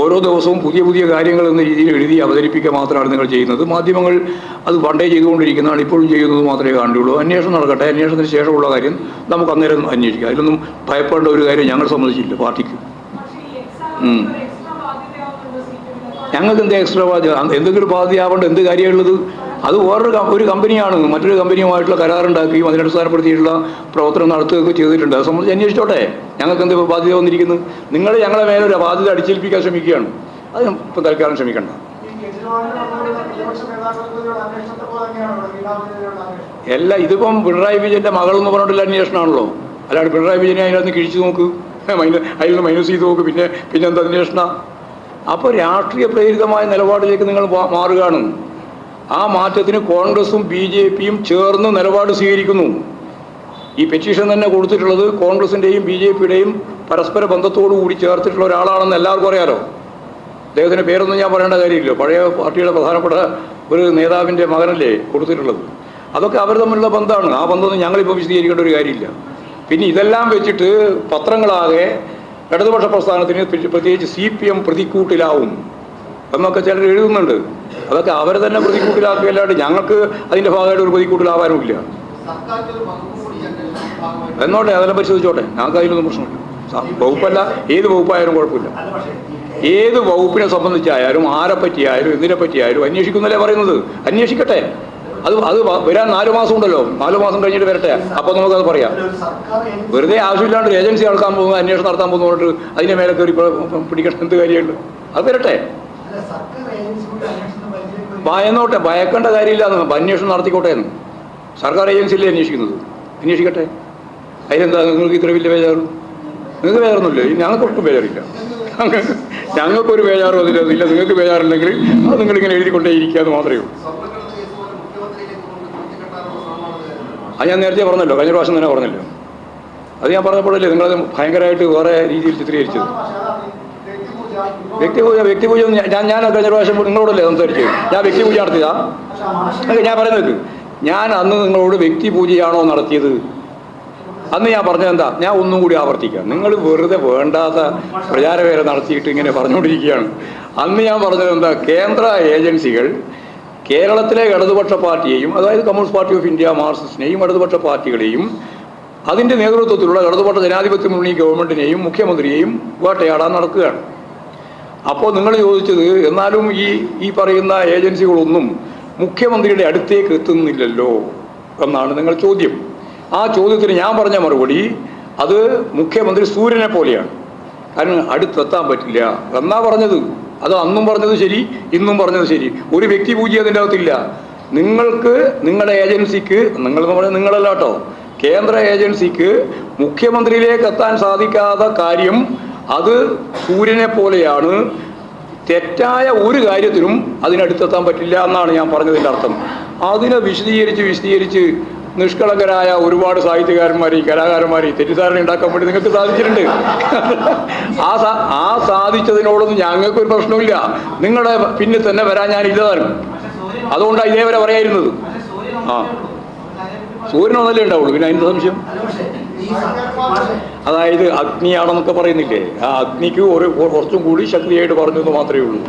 ഓരോ ദിവസവും പുതിയ പുതിയ കാര്യങ്ങൾ എന്ന രീതിയിൽ എഴുതി അവതരിപ്പിക്കുക മാത്രമാണ് നിങ്ങൾ ചെയ്യുന്നത്. മാധ്യമങ്ങൾ അത് പണ്ടേ ചെയ്തുകൊണ്ടിരിക്കുന്നതാണ് ഇപ്പോഴും ചെയ്യുന്നത് മാത്രമേ കാണുകയുള്ളൂ. അന്വേഷണം നടക്കട്ടെ. അന്വേഷണത്തിന് ശേഷമുള്ള കാര്യം നമുക്ക് അന്നേരം അന്വേഷിക്കാം. അതിലൊന്നും ഭയപ്പെടേണ്ട ഒരു കാര്യം ഞങ്ങൾ സമ്മതിച്ചില്ല പാർട്ടിക്ക്. ഞങ്ങൾക്ക് എന്ത് എക്സ്ട്രാ ബാധ്യത? എന്തെങ്കിലും എന്തെങ്കിലും ബാധ്യതയാവേണ്ട എന്ത് കാര്യമുള്ളത് അത് വേറൊരു ഒരു കമ്പനിയാണ്. മറ്റൊരു കമ്പനിയുമായിട്ടുള്ള കരാറുണ്ടാക്കുകയും അതിനടിസ്ഥാനപ്പെടുത്തിയിട്ടുള്ള പ്രവർത്തനം നടത്തുകയൊക്കെ ചെയ്തിട്ടുണ്ട്. അത് സംബന്ധിച്ച് അന്വേഷിച്ചോട്ടെ. ഞങ്ങൾക്ക് എന്ത് ബാധ്യത വന്നിരിക്കുന്നു? നിങ്ങൾ ഞങ്ങളെ മേലെ ഒരു ബാധ്യത അടിച്ചേൽപ്പിക്കാൻ ശ്രമിക്കുകയാണ്. അത് ഇപ്പം തൽക്കാലം ശ്രമിക്കണ്ട എല്ലാ ഇതിപ്പം പിണറായി വിജയന്റെ മകൾ എന്ന് പറഞ്ഞിട്ടുള്ള അന്വേഷണമാണല്ലോ. അല്ലാണ്ട് പിണറായി വിജയനെ അതിനകത്ത് കിഴിച്ചു നോക്ക്. അതിൽ നിന്ന് മൈനസ് ചെയ്ത് നോക്ക്. പിന്നെ പിന്നെ എന്താ അന്വേഷണം? അപ്പോൾ രാഷ്ട്രീയ പ്രേരിതമായ നിലപാടിലേക്ക് നിങ്ങൾ മാറുകയാണ്. ആ മാറ്റത്തിന് കോൺഗ്രസും ബി ജെ പിയും ചേർന്ന് നിലപാട് സ്വീകരിക്കുന്നു. ഈ പെറ്റീഷൻ തന്നെ കൊടുത്തിട്ടുള്ളത് കോൺഗ്രസിന്റെയും ബി ജെ പിയുടെയും പരസ്പര ബന്ധത്തോടു കൂടി ചേർത്തിട്ടുള്ള ഒരാളാണെന്ന് എല്ലാവർക്കും അറിയാലോ. അദ്ദേഹത്തിന്റെ പേരൊന്നും ഞാൻ പറയേണ്ട കാര്യമില്ല. പഴയ പാർട്ടിയുടെ പ്രധാനപ്പെട്ട ഒരു നേതാവിന്റെ മകനല്ലേ കൊടുത്തിട്ടുള്ളത്. അതൊക്കെ അവർ തമ്മിലുള്ള ബന്ധമാണ്. ആ ബന്ധമൊന്നും ഞങ്ങളിപ്പോൾ വിശദീകരിക്കേണ്ട ഒരു കാര്യമില്ല. പിന്നെ ഇതെല്ലാം വെച്ചിട്ട് പത്രങ്ങളാകെ ഇടതുപക്ഷ പ്രസ്ഥാനത്തിന് പ്ര- പ്രത്യേകിച്ച് സി പി എം പ്രതിക്കൂട്ടിലാവും എന്നൊക്കെ ചിലർ എഴുതുന്നുണ്ട്. അതൊക്കെ അവരെ തന്നെ പ്രതിക്കൂട്ടിലാക്കുകയല്ലാണ്ട് ഞങ്ങൾക്ക് അതിന്റെ ഭാഗമായിട്ട് ഒരു പ്രതിക്കൂട്ടിലാവാനുമില്ല. എന്നോട്ടെ അതെല്ലാം പരിശോധിച്ചോട്ടെ. ഞങ്ങൾക്ക് അതിലൊന്നും പ്രശ്നമില്ല. വകുപ്പല്ല. ഏത് വകുപ്പായാലും കുഴപ്പമില്ല. ഏത് വകുപ്പിനെ സംബന്ധിച്ചായാലും ആരെ പറ്റിയായാലും എന്തിനെ പറ്റിയായാലും അന്വേഷിക്കുന്നല്ലേ പറയുന്നത്. അന്വേഷിക്കട്ടെ. അത് അത് വരാൻ നാല് മാസം ഉണ്ടല്ലോ. നാലു മാസം കഴിഞ്ഞിട്ട് വരട്ടെ. അപ്പോൾ നമുക്കത് പറയാം. വെറുതെ ആവശ്യമില്ലാണ്ട് ഏജൻസി നടക്കാൻ പോകുന്നു അന്വേഷണം നടത്താൻ പോകുന്നു അതിന്റെ മേലെ കയറി പിടിക്കണം എന്ത് കാര്യമുണ്ട്? അത് വരട്ടെ അല്ല, സർക്കാർ ഏജൻസികളുടെ അന്വേഷണം പരിചയം ഭയന്നോട്ടെ ഭയക്കേണ്ട കാര്യമില്ല എന്ന് അന്വേഷണം നടത്തിക്കോട്ടെ എന്ന്. സർക്കാർ ഏജൻസിയിലെ അന്വേഷിക്കുന്നത്? അന്വേഷിക്കട്ടെ. അതിലെന്താ നിങ്ങൾക്ക് ഇത്ര വലിയ ബേജാറ്? നിങ്ങൾക്ക് ബേജാറൊന്നുമില്ല. ഞങ്ങൾക്ക് ഒട്ടും ബേജാറില്ല. ഞങ്ങൾക്ക് ഞങ്ങൾക്കൊരു ബേജാറും അതിലൊന്നുമില്ല നിങ്ങൾക്ക് ബേജാറുണ്ടെങ്കിൽ അത് നിങ്ങളിങ്ങനെ എഴുതിക്കൊണ്ടേ ഇരിക്കുക എന്ന് മാത്രമേ ഉള്ളൂ. അത് ഞാൻ നേരത്തെ പറഞ്ഞല്ലോ. കഴിഞ്ഞ പ്രാവശ്യം തന്നെ പറഞ്ഞല്ലോ. അത് ഞാൻ പറഞ്ഞപ്പോഴല്ലേ നിങ്ങളത് ഭയങ്കരമായിട്ട് വേറെ രീതിയിൽ ചിത്രീകരിച്ചത്. വ്യക്തിപൂജ വ്യക്തിപൂജ ഞാൻ- ഞാൻ കഴിഞ്ഞ പ്രാവശ്യം നിങ്ങളോടല്ലേ സംസാരിച്ചു ഞാൻ വ്യക്തിപൂജ നടത്തിയതാ? ഞാൻ പറയുന്നത് ഞാൻ അന്ന് നിങ്ങളോട് വ്യക്തി വ്യക്തിപൂജയാണോ നടത്തിയത്? അന്ന് ഞാൻ പറഞ്ഞത് എന്താ? ഞാൻ ഒന്നും കൂടി ആവർത്തിക്കാം. നിങ്ങൾ വെറുതെ വേണ്ടാത്ത പ്രചാരവേല നടത്തിയിട്ട് ഇങ്ങനെ പറഞ്ഞുകൊണ്ടിരിക്കുകയാണ്. അന്ന് ഞാൻ പറഞ്ഞത് എന്താ? കേന്ദ്ര ഏജൻസികൾ കേരളത്തിലെ ഇടതുപക്ഷ പാർട്ടിയെയും അതായത് കമ്മ്യൂണിസ്റ്റ് പാർട്ടി ഓഫ് ഇന്ത്യ മാർക്സിസ്റ്റിനെയും ഇടതുപക്ഷ പാർട്ടികളെയും അതിന്റെ നേതൃത്വത്തിലുള്ള ഇടതുപക്ഷ ജനാധിപത്യ മുന്നണി ഗവൺമെന്റിനെയും മുഖ്യമന്ത്രിയെയും വേട്ടയാടാൻ നടക്കുകയാണ്. അപ്പോൾ നിങ്ങൾ ചോദിച്ചത് എന്നാലും ഈ ഈ പറയുന്ന ഏജൻസികളൊന്നും മുഖ്യമന്ത്രിയുടെ അടുത്തേക്ക് എത്തുന്നില്ലല്ലോ എന്നാണ് നിങ്ങൾ ചോദ്യം. ആ ചോദ്യത്തിന് ഞാൻ പറഞ്ഞ മറുപടി അത് മുഖ്യമന്ത്രി സൂര്യനെ പോലെയാണ്. കാരണം അടുത്തെത്താൻ പറ്റില്ല എന്നാ പറഞ്ഞത്. അത് അന്നും പറഞ്ഞത് ശരി ഇന്നും പറഞ്ഞത് ശരി. ഒരു വ്യക്തി പൂജ അതിന്റെ അകത്തില്ല. നിങ്ങൾക്ക് നിങ്ങളുടെ ഏജൻസിക്ക് നിങ്ങൾ എന്ന് പറഞ്ഞാൽ കേന്ദ്ര ഏജൻസിക്ക് മുഖ്യമന്ത്രിയിലേക്ക് എത്താൻ സാധിക്കാത്ത കാര്യം അത് സൂര്യനെ പോലെയാണ്. തെറ്റായ ഒരു കാര്യത്തിനും അതിനടുത്തെത്താൻ പറ്റില്ല എന്നാണ് ഞാൻ പറഞ്ഞതിന്റെ അർത്ഥം. അതിനെ വിശദീകരിച്ച് വിശദീകരിച്ച് നിഷ്കളങ്കരായ ഒരുപാട് സാഹിത്യകാരന്മാരെ കലാകാരന്മാരെ തെറ്റിദ്ധാരണ ഉണ്ടാക്കാൻ വേണ്ടി നിങ്ങൾക്ക് സാധിച്ചിട്ടുണ്ട്. ആ ആ സാധിച്ചതിനോടൊന്നും ഞങ്ങൾക്കൊരു പ്രശ്നമില്ല നിങ്ങളുടെ പിന്നിൽ തന്നെ വരാൻ ഞാൻ ഇല്ലതാനും. അതുകൊണ്ടാണ് ഇതേവരെ പറയായിരുന്നത്. ആ. സൂര്യനൊന്നല്ലേ ഉണ്ടാവുള്ളൂ. പിന്നെ അതിന്റെ സംശയം? അതായത് അഗ്നിയാണെന്നൊക്കെ പറയുന്നില്ലേ? ആ അഗ്നിക്ക് ഒരു കുറച്ചും കൂടി ശക്തിയായിട്ട് പറഞ്ഞു എന്ന് മാത്രമേ ഉള്ളൂ.